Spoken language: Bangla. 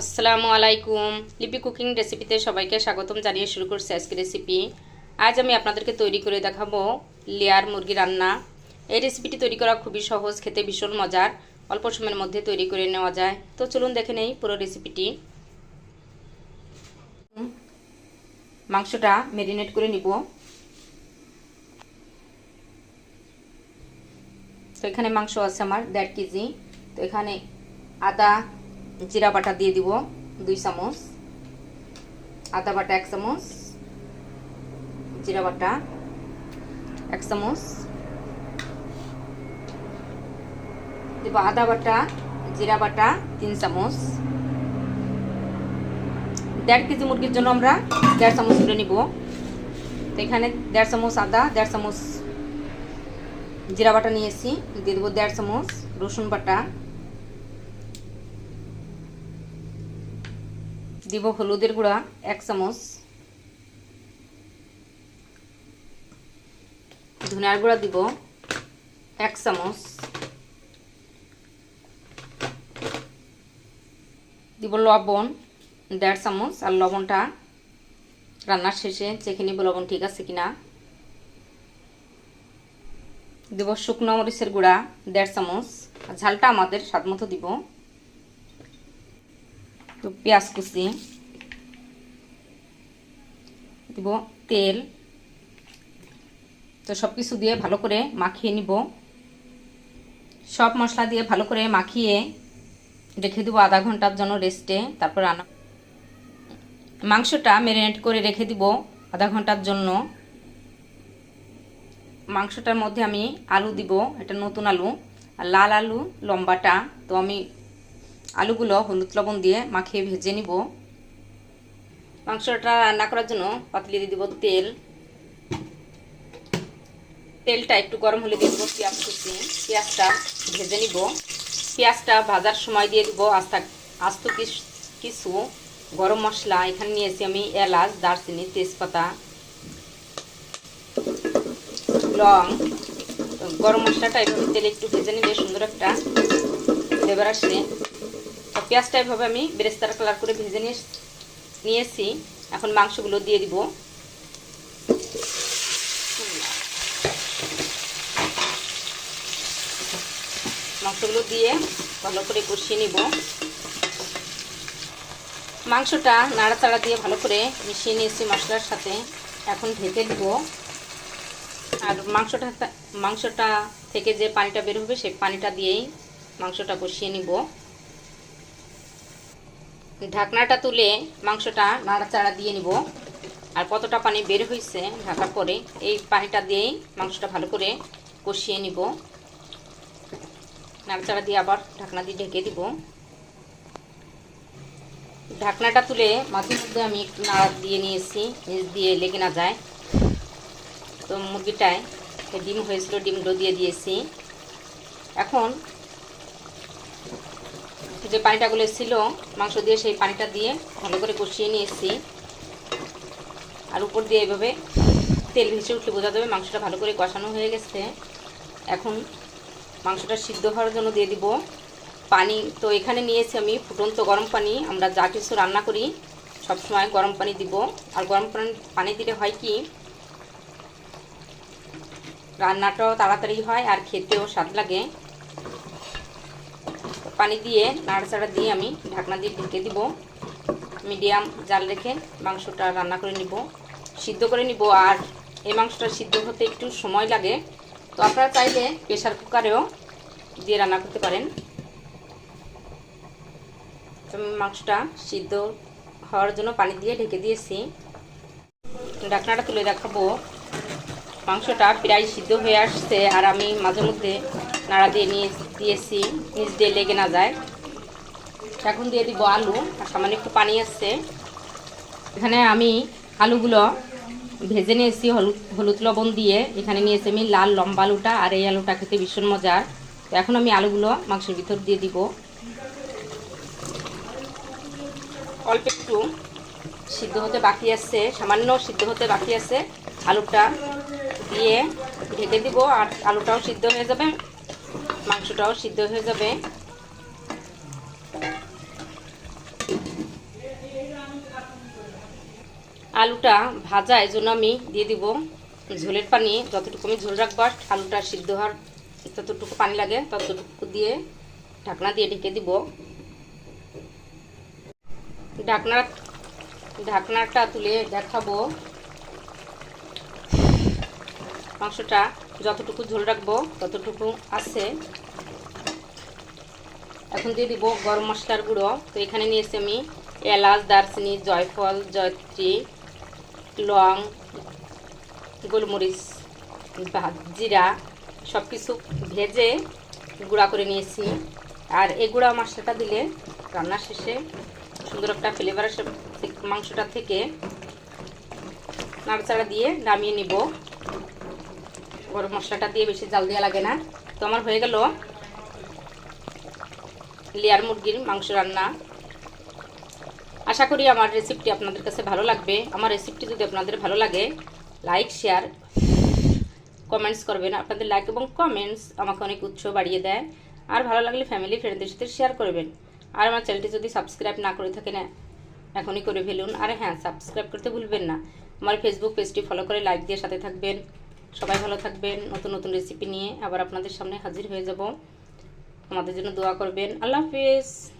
আসসালামু আলাইকুম। লিপি কুকিং রেসিপিতে সবাইকে স্বাগতম জানিয়ে শুরু করছি আজকে রেসিপি। আজ আমি আপনাদেরকে তৈরি করে দেখাবো লেয়ার মুরগি রান্না। এই রেসিপিটি তৈরি করা খুবই সহজ, খেতে ভীষণ মজার। অল্প সময়ের মধ্যে তৈরি করে নেওয়া যায়। তো চলুন দেখে নেই পুরো রেসিপিটি। মাংসটা ম্যারিনেট করে নিব। তো এখানে মাংস আছে আমার দেড় কেজি। তো এখানে আদা জিরা বাটা দিয়ে দিব দুই চামচ, আদা বাটা এক চামচ, জিরা বাটা এক চামচ। দিব আদা বাটা, জিরা বাটা তিন চামচ। দেড় কেজি মুরগির জন্য আমরা দেড় চামচ করে নিব। এখানে দেড় চামচ আদা, দেড় চামচ জিরা বাটা নিয়েছি। দিয়ে দেবো দেড় চামচ রসুন বাটা। দিব হলুদের গুঁড়া, এক চামচ। ধনিয়ার গুঁড়া দিব, এক চামচ। দিব লবণ, দেড় চামচ, আর লবণটা রান্নার শেষে চেখে নিব লবণ ঠিক আছে কিনা। দিব শুকনো মরিচের গুঁড়া, দেড় চামচ। আর ঝালটা আমাদের স্বাদ মতো দিব। তো পেঁয়াজ কুচি। দিব তেল। তো সব কিছু দিয়ে ভালো করে মাখিয়ে নিব। সব মশলা দিয়ে ভালো করে মাখিয়ে রেখে দেবো আধা ঘণ্টার জন্য রেস্টে। তারপর রান্না মাংসটা ম্যারিনেট করে রেখে দিব আধা ঘণ্টার জন্য। মাংসটার মধ্যে আমি আলু দিব, এটা নতুন আলু। আর লাল আলু, লম্বাটা। তো আমি আলুগুলো হলুদ লবণ দিয়ে মাখিয়ে ভেজে নিব। মাংসটা রান্না করার জন্য পাতলি দিয়ে দিব তেল। তেলটা একটু গরম হলে দিয়ে দেবো পেঁয়াজ কুচি। পেঁয়াজটা ভেজে নিব। পেঁয়াজটা ভাজার সময় দিয়ে দিব আস্তা, আস্ত কিছু গরম মশলা। এখানে নিয়েছি আমি এলাচ, দারচিনি, তেজপাতা, লং। গরম মশলাটা এভাবে তেলে একটু ভেজে নিলে সুন্দর একটা ফ্লেভার আসে। পেঁয়াজটা এভাবে আমি বেরেস্তার কালার করে ভেজে নিয়ে নিয়েছি। এখন মাংসগুলো দিয়ে দিব। মাংসগুলো দিয়ে ভালো করে কষিয়ে নিব। মাংসটা নাড়াচাড়া দিয়ে ভালো করে মিশিয়ে নিয়েছি মশলার সাথে। এখন ঢেকে দিব। আর মাংসটা মাংসটা থেকে যে পানিটা বের হবে সেই পানিটা দিয়েই মাংসটা কষিয়ে নিব। ঢাকনাটা তুলে মাংসটা নাড়াচাড়া দিয়ে নিব। আর কতটা পানি বের হয়েছে ঢাকার পরে, এই পানিটা দিয়েই মাংসটা ভালো করে কষিয়ে নিব। নাড়াচাড়া দিয়ে আবার ঢাকনা দিয়ে ঢেকে দিব। ঢাকনাটা তুলে মাঝে মধ্যে আমি একটু নাড়া দিয়ে নিয়েছি, নিচ দিয়ে লেগে না যায়। তো মুরগিটায় ডিম হয়েছিল, ডিমগুলো দিয়ে দিয়েছি। এখন যে পানিটা ছিল, মাংস দিয়ে সেই পানিটা দিয়ে ভালো করে কষিয়ে নিয়েছি। আর উপর দিয়ে এভাবে তেল ভেসে উঠলে বোঝা যাবে মাংসটা ভালো করে কষানো হয়ে গেছে। এখন মাংসটা সিদ্ধ হওয়ার জন্য দিয়ে দিব পানি। তো এখানে নিয়েছি আমি ফুটন্ত গরম পানি। আমরা যা কিছু রান্না করি সবসময় গরম পানি দিব। আর গরম পানি পানি দিলে হয় কি, রান্নাটাও তাড়াতাড়ি হয় আর খেতেও স্বাদ লাগে। পানি দিয়ে নাড়াচাড়া দিয়ে আমি ঢাকনা দিয়ে ঢেকে দিব। মিডিয়াম জাল রেখে মাংসটা রান্না করে নিব, সিদ্ধ করে নিব। আর এই মাংসটা সিদ্ধ হতে একটু সময় লাগে, তো আপনারা চাইলে প্রেশার কুকারেও দিয়ে রান্না করতে পারেন। মাংসটা সিদ্ধ হওয়ার জন্য পানি দিয়ে ঢেকে দিয়েছি। ঢাকনাটা তুলে দেখাবো। মাংসটা প্রায় সিদ্ধ হয়ে আসছে আর আমি মাঝে মধ্যে নাড়া দিয়ে নিয়ে দিয়েছি, নিচ দিয়ে লেগে না যায়। এখন দিয়ে দিব আলু, আর সামান্য একটু পানি আসছে এখানে আমি আলুগুলো ভেজে নিয়েছি, হলুদ হলুদ লবণ দিয়ে। এখানে নিয়েছি আমি লাল লম্বা আলুটা, আর এই আলুটা খেতে ভীষণ মজার। এখন আমি আলুগুলো মাংসের ভিতর দিয়ে দিব। অল্প একটু সিদ্ধ হতে বাকি আছে, সামান্য সিদ্ধ হতে বাকি আছে। আলুটা দিয়ে ঢেকে দিব, আর আলুটাও সিদ্ধ হয়ে যাবে। মাংসটাও সিদ্ধ হয়ে যাবে। আলুটা ভাজা এই জন্য আমি দিয়ে দিব ঝোলের পানি। যতটুকু আমি ঝোল রাখব আলুটা সিদ্ধ হওয়ার যতটুকু পানি লাগে, ততটুকু দিয়ে ঢাকনা দিয়ে ঢেকে দিব। ঢাকনা ঢাকনাটা তুলে দেখাবো। মাংসটা যতটুকু ঝোল রাখব ততটুকু আছে। এখন দিয়ে দিব গরম মশলার গুঁড়ো। তো এখানে নিয়েছি আমি এলাচ, দারচিনি, জয়ফল, জয়ত্রী, লং, গোলমরিচ জিরা সব কিছু ভেজে গুঁড়া করে নিয়েছি। আর এই গুঁড়া মশলাটা দিলে রান্নার শেষে সুন্দর একটা ফ্লেভার মাংসটা থেকে। নাড়াচাড়া দিয়ে নামিয়ে নিব। গরম মশলাটা দিয়ে বেশি জাল দেওয়া লাগে না। তো আমার হয়ে গেল লেয়ার মুরগির মাংস রান্না। আশা করি আমার রেসিপিটি আপনাদের কাছে ভালো লাগবে। আমার রেসিপিটি যদি আপনাদের ভালো লাগে লাইক শেয়ার কমেন্টস করবেন। আপনাদের লাইক এবং কমেন্টস আমাকে অনেক উৎসাহ বাড়িয়ে দেয়। আর ভালো লাগলে ফ্যামিলি ফ্রেন্ডদের সাথে শেয়ার করবেন। আর আমার চ্যানেলটি যদি সাবস্ক্রাইব না করে থাকেন, এখনই করে ফেলুন। আর হ্যাঁ সাবস্ক্রাইব করতে ভুলবেন না। আমার ফেসবুক পেজটি ফলো করে লাইক দিয়ে সাথে থাকবেন। সবাই ভালো থাকবেন, নতুন নতুন রেসিপি নিয়ে আবার আপনাদের সামনে হাজির হয়ে যাব। আমাদের জন্য দোয়া করবেন। আল্লাহ হাফিজ।